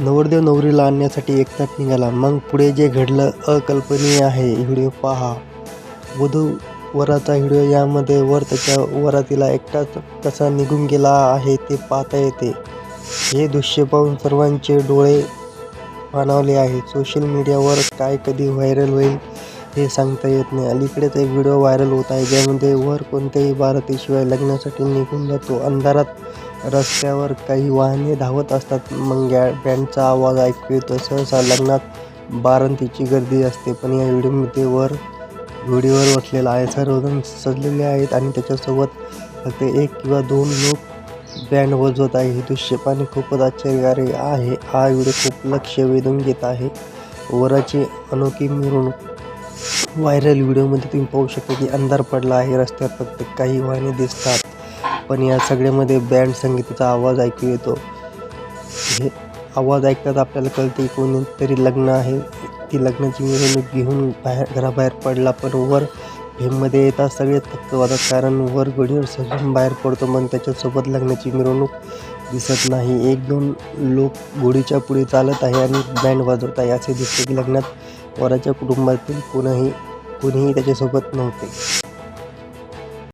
नवरदेव नवरीला आणण्यासाठी एकटाच निघाला. मग पुढे जे घडलं अकल्पनीय आहे व्हिडिओ पहा. वधू वराचा व्हिडिओ यामध्ये वर त्याच्या वरातीला एकटाच कसा निघून गेला आहे ते पाहता येते. हे दृश्य पाहून सर्वांचे डोळे पाणावले आहे. सोशल मीडियावर काय कधी व्हायरल होईल हे सांगता येत नाही. अलीकडेच एक व्हिडिओ व्हायरल होत आहे ज्यामध्ये वर कोणत्याही भारतीशिवाय लग्नासाठी निघून जातो. अंधारात रस्त्यावर काही वाहने धावत असतात. मग गॅ बँडचा आवाज ऐकू येतो सहसा लग्नात बारांतीची गर्दी असते. पण या व्हिडिओमध्ये वर व्हिडिओवर बसलेला आहे सर्वजण सजलेले आहेत आणि त्याच्यासोबत फक्त एक किंवा दोन लोक बँड वाजवत आहे हे दृश्य पाणी खूपच आश्चर्यकारी आहे. हा व्हिडिओ खूप लक्ष वेधून घेत आहे. वराची अनोखी मिरवणूक व्हायरल व्हिडिओमध्ये तुम्ही पाहू शकता की अंधार पडला आहे. रस्त्यावर फक्त काही वाहने दिसतात. पण या सगळ्यामध्ये बँड संगीताचा आवाज ऐकू येतो. हे आवाज ऐकताच आपल्याला कळते कोणीतरी लग्न आहे. ती लग्नाची मिरवणूक घेऊन बाहेर घराबाहेर पडला पण वर भीममध्ये येतात सगळे थक्क वाजतात कारण वर गोडीवर सजून बाहेर पडतो मग त्याच्यासोबत लग्नाची मिरवणूक दिसत नाही. एक दोन लोक घोडीच्या पुढे चालत आहे आणि बँड वाजवत आहे. असे दिसते की लग्नात वराच्या कुटुंबातील कोणीही कोणीही त्याच्यासोबत नव्हते.